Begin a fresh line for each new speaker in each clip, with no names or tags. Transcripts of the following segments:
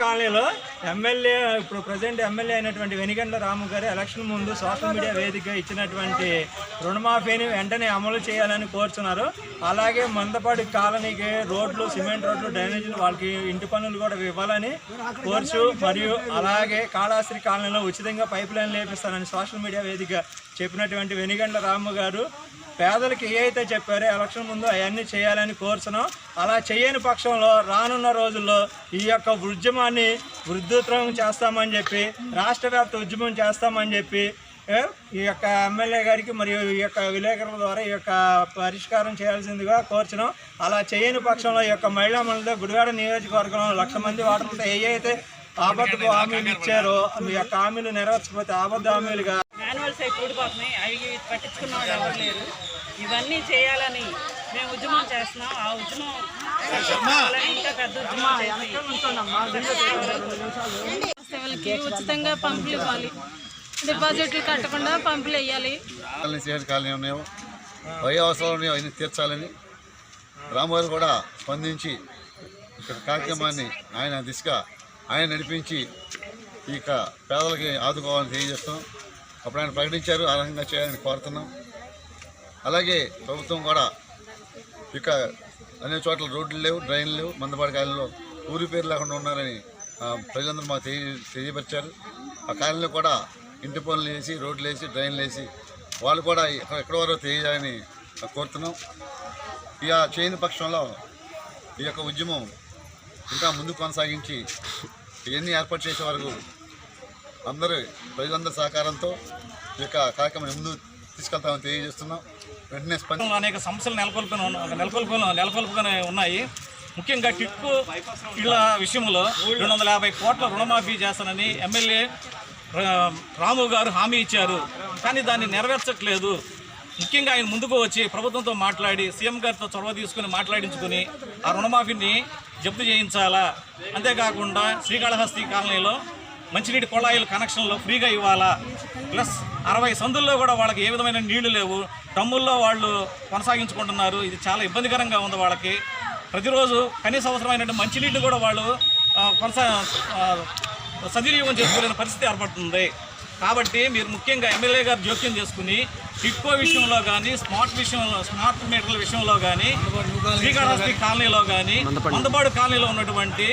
కాలనీలో ఎమ్మెల్యే ఇప్పుడు present MLA అయినటువంటి వెనిగండ్ల రాము గారు ఎలక్షన్ ముందు సోషల్ మీడియా వేదికగా ఇచ్చినటువంటి రుణమాఫీని వెంటనే అమలు చేయాలని కోరుతున్నారు అలాగే మందపాడి కాలనీకి రోడ్లు సిమెంట్ రోడ్లు డ్రైనేజీలు వాళ్ళకి ఇంటి పనులు కూడా ఇవ్వాలని కోర్చు మరియు అలాగే కాళాశ్రీ కాలనీలో ఉచితంగా పైప్ లైన్ లేపిస్తానని సోషల్ మీడియా వేదిక చెప్పినటువంటి వెనిగండ్ల రాము గారు పేదలకు ఏ అయితే చెప్పారో ఎలక్షన్ ముందు అవన్నీ చేయాలని కోరుతున్నాం అలా చేయని పక్షంలో రానున్న రోజుల్లో ఈ యొక్క ఉద్యమాన్ని వృద్ధుత్వం చేస్తామని చెప్పి రాష్ట్ర వ్యాప్త ఉద్యమం చేస్తామని చెప్పి ఈ యొక్క ఎమ్మెల్యే గారికి మరియు ఈ యొక్క విలేకరుల ద్వారా ఈ యొక్క పరిష్కారం చేయాల్సిందిగా కోరుచున్నాం. అలా చేయని పక్షంలో ఈ యొక్క మహిళా మండలితో గుడివాడ నియోజకవర్గంలో లక్ష మంది వాటర్లతో ఏ అయితే ఆబద్ధ హామీలు ఇచ్చారో మీ యొక్క హామీలు నెరవేర్చకపోతే ఆబద్ధ హామీలుగా
మాన్యువల్స్ అవి కూడిపోతున్నాయి అవి పట్టించుకున్న వాళ్ళు ఎవరు లేరు. ఇవన్నీ చేయాలని మేము ఉద్యమం చేస్తున్నాం. ఆ ఉద్యమం ఇంకా పెద్ద ఉద్యమం
ఉచితంగా పంపులు ఇవ్వాలి. డిపాజిట్లు కట్టకుండా పంపులు వేయాలి
కాలనీ కాలనీ ఉన్నాయో వయ అవసరాలు ఉన్నాయో అవన్నీ తీర్చాలని రామగారు కూడా స్పందించి ఇక్కడ కార్యక్రమాన్ని ఆయన దిశగా ఆయన నడిపించి ఇక పేదలకి ఆదుకోవాలని తెలియజేస్తాం అప్పుడు ఆయన ప్రకటించారు ఆ రకంగా చేయాలని కోరుతున్నాం. అలాగే ప్రభుత్వం కూడా ఇక అనే చోట్ల రోడ్లు లేవు డ్రైన్లు లేవు మందపాటి కాలంలో ఊరి పేరు లేకుండా ఉన్నారని ప్రజలందరూ మాకు తెలియ తెలియపరిచారు. ఆ కాలంలో కూడా ఇంటి పనులు వేసి రోడ్లు వేసి డ్రైన్లు వేసి వాళ్ళు కూడా ఎక్కడ వరకు తెలియజేయాలని కోరుతున్నాం. ఇక చేయని పక్షంలో ఈ యొక్క ఉద్యమం ఇంకా ముందు కొనసాగించి ఇవన్నీ ఏర్పాటు చేసే వరకు అందరూ ప్రజలందరి సహకారంతో ఈ యొక్క కార్యక్రమం ముందు తీసుకెళ్తామని తెలియజేస్తున్నాం. వెంటనే స్పంది
అనేక సమస్యలు నెలకొల్పుకొని ఉన్న- నెలకొల్పుకొని నెలకొల్పుకొని ఉన్నాయి. ముఖ్యంగా టిట్కో ఇళ్ళ విషయంలో రెండు వందల యాభై కోట్ల రుణమాఫీ చేస్తానని ఎమ్మెల్యే రాము గారు హామీ ఇచ్చారు. కానీ దాన్ని నెరవేర్చట్లేదు. ముఖ్యంగా ఆయన ముందుకు వచ్చి ప్రభుత్వంతో మాట్లాడి సీఎం గారితో చొరవ తీసుకుని మాట్లాడించుకుని ఆ రుణమాఫీని జప్తు చేయించాలా? అంతేకాకుండా శ్రీకాళహస్తి కాలనీలో మంచినీటి కుళాయిల కనెక్షన్లు ఫ్రీగా ఇవ్వాలా? ప్లస్ అరవై సందుల్లో కూడా వాళ్ళకి ఏ విధమైన నీళ్ళు లేవు. డ్రమ్ముల్లో వాళ్ళు కొనసాగించుకుంటున్నారు. ఇది చాలా ఇబ్బందికరంగా ఉంది వాళ్ళకి. ప్రతిరోజు కనీస అవసరమైనటువంటి మంచినీళ్ళు కూడా వాళ్ళు కొనసా సద్వినియోగం చేసుకోలేని పరిస్థితి ఏర్పడుతుంది. కాబట్టి మీరు ముఖ్యంగా ఎమ్మెల్యే గారు జోక్యం చేసుకుని టిట్కో విషయంలో కానీ స్మార్ట్ విషయంలో స్మార్ట్ మీటర్ల విషయంలో కానీ శ్రీకాళహస్తి కాలనీలో కానీ మందపాడు. కాలనీలో ఉన్నటువంటి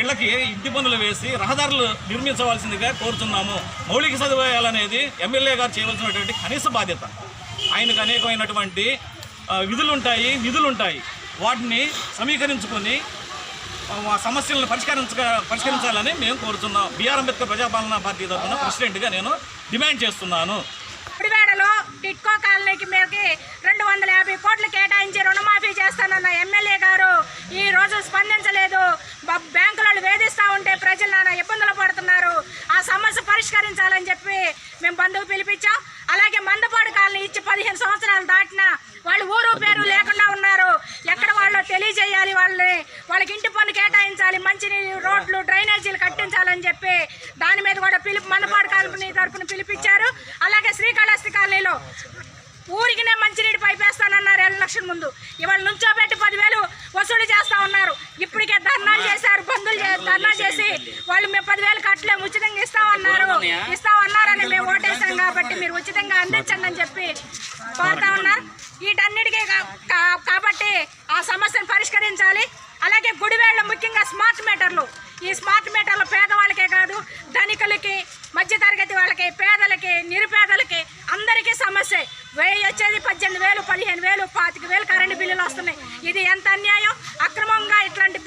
ఇళ్ళకి ఇంటి పనులు వేసి రహదారులు నిర్మించవలసిందిగా కోరుతున్నాము. మౌలిక సదుపాయాలు అనేది ఎమ్మెల్యే గారు చేయవలసినటువంటి కనీస బాధ్యత. ఆయనకు అనేకమైనటువంటి విధులుంటాయి నిధులుంటాయి. వాటిని సమీకరించుకొని సమస్యలను పరిష్కరించ పరిష్కరించాలని మేము కోరుతున్నాం. బీఆర్ అంబేద్కర్ ప్రజాపాలనా పార్టీ తరఫున ప్రెసిడెంట్గా నేను డిమాండ్ చేస్తున్నాను.
గుడివాడలో టిట్కో కాలనీకి మీదకి రెండు వందల యాభై కోట్లు కేటాయించి రుణమాఫీ చేస్తానన్న ఎమ్మెల్యే గారు ఈ రోజు స్పందించలేదు. బ్యాంకులలో వేధిస్తూ ఉంటే ప్రజలు నానా ఇబ్బందులు పడుతున్నారు. ఆ సమస్య పరిష్కరించాలని చెప్పి మేము బంధువు పిలిపించాం. అలాగే మందపాడు కాలనీ ఇచ్చి పదిహేను సంవత్సరాలు దాటినా వాళ్ళు ఊరు పేరు లేక తెలియజేయాలి వాళ్ళని. వాళ్ళకి ఇంటి పన్ను కేటాయించాలి మంచినీరు రోడ్లు డ్రైనేజీలు కట్టించాలని చెప్పి దాని మీద కూడా పిలుపు మనపాడు కాలనీ తరపున పిలిపించారు. అలాగే శ్రీకాళహస్తి కాలనీలో ఊరికినే మంచినీటి పైపేస్తానన్నారు వేస్తానన్నారు లక్షల ముందు. ఇవాళ నుంచోబెట్టి పదివేలు వసూలు చేస్తా ఉన్నారు. ఇప్పటికే ధర్నాలు చేశారు. వాళ్ళు మేము పదివేలు కట్టలేము ఉచితంగా ఇస్తామన్నారు. ఇస్తామన్నారని మేము ఓటేసాం కాబట్టి మీరు ఉచితంగా అందించండి అని చెప్పి కోరుతా ఉన్నారు. వీటన్నిటికీ కాబట్టి ఆ సమస్యను పరిష్కరించాలి. అలాగే గుడివేళ్ళ ముఖ్యంగా స్మార్ట్ మీటర్లు. ఈ స్మార్ట్ మీటర్లు పేదవాళ్ళకే కాదు ధనికులకి మధ్యతరగతి వాళ్ళకి పేదలకి నిరుపేదలకి అందరికీ సమస్య. వెయ్యి వచ్చేది పద్దెనిమిది వేలు పదిహేను వేలు పాతిక వేలు కరెంటు బిల్లులు వస్తున్నాయి. ఇది ఎంత అన్యాయం? అక్రమంగా ఇట్లాంటి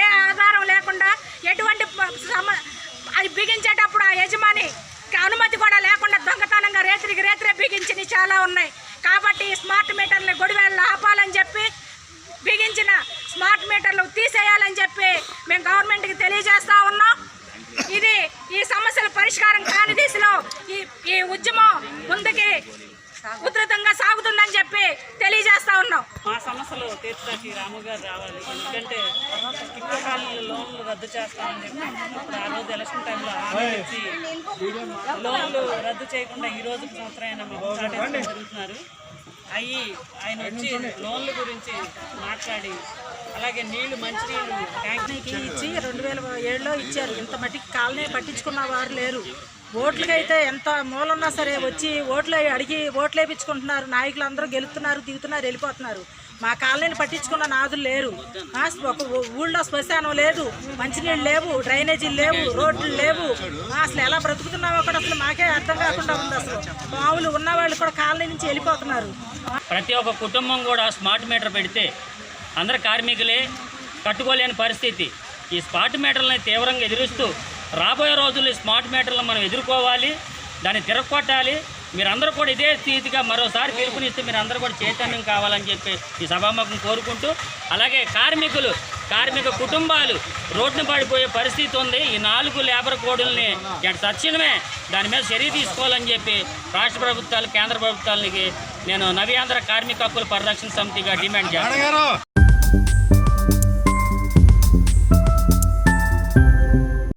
ఏ ఆధారం లేకుండా ఎటువంటి సమ అది బిగించేటప్పుడు ఆ యజమాని అనుమతి కూడా లేకుండా దొంగతనంగా రేత్రికి రేత్రే బిగించినవి చాలా ఉన్నాయి. కాబట్టి స్మార్ట్ మీటర్లు గొడివేళ్ళు ఆపాలని చెప్పి బిగించిన స్మార్ట్ మీటర్లు తీసేయాలని చెప్పి మేము గవర్నమెంట్కి తెలియజేస్తా ఉన్నాం. ఇది ఈ సమస్యల పరిష్కారం కాని దిశలో ఈ ఈ ఉద్యమం ముందుకి ఉధృతంగా సాగుతుందని చెప్పి తెలియజేస్తా ఉన్నాం.
మా సమస్యలు తీర్చడానికి రాము గారు రావాలి. ఎందుకంటే ఎక్కువ లోన్లు రద్దు చేస్తామని చెప్పి ఆ రోజు ఎలక్షన్ టైంలో ఆలోచించి లోన్లు రద్దు చేయకుండా ఈ రోజు సంవత్సరం అయినా మాకు జరుగుతున్నారు అయ్యి ఆయన వచ్చి లోన్ల గురించి మాట్లాడి అలాగే నీళ్ళు మంచినీళ్ళు ట్యాంక్
ఇచ్చి రెండు వేల ఏడులో ఇచ్చారు. ఇంత మట్టికి కాలనీ పట్టించుకున్న వారు లేరు. ఓట్లకైతే ఎంత మూలన్నా సరే వచ్చి ఓట్లు అడిగి ఓట్లు వేయించుకుంటున్నారు నాయకులు అందరూ గెలుతున్నారు దిగుతున్నారు వెళ్ళిపోతున్నారు. మా కాలనీని పట్టించుకున్న నాదులు లేరు. ఒక ఊళ్ళో శ్మశానం లేదు. మంచినీళ్ళు లేవు డ్రైనేజీలు లేవు రోడ్లు లేవు. అసలు ఎలా బ్రతుకుతున్నామో కూడా అసలు మాకే అర్థం కాకుండా ఉంది అసలు. మామూలు ఉన్న వాళ్ళు కూడా కాలనీ నుంచి వెళ్ళిపోతున్నారు.
ప్రతి ఒక్క కుటుంబం కూడా స్మార్ట్ మీటర్ పెడితే అందరు కార్మికులే కట్టుకోలేని పరిస్థితి. ఈ స్మార్ట్ మీటర్లని తీవ్రంగా ఎదురిస్తూ రాబోయే రోజుల్లో ఈ స్మార్ట్ మీటర్లను మనం ఎదుర్కోవాలి దాన్ని తిరగొట్టాలి. మీరందరూ కూడా ఇదే స్థితిగా మరోసారి పిలుపునిస్తే మీరు అందరూ కూడా చైతన్యం కావాలని చెప్పి ఈ సభాముఖం కోరుకుంటూ అలాగే కార్మికులు కార్మిక కుటుంబాలు రోడ్డున పడిపోయే పరిస్థితి ఉంది. ఈ నాలుగు లేబర్ కోడుల్ని తక్షణమే దాని మీద చర్య తీసుకోవాలని చెప్పి రాష్ట్ర ప్రభుత్వాలు కేంద్ర ప్రభుత్వాలకి నేను నవ్యాంధ్ర కార్మిక హక్కుల పరిరక్షణ సమితిగా డిమాండ్ చేస్తాను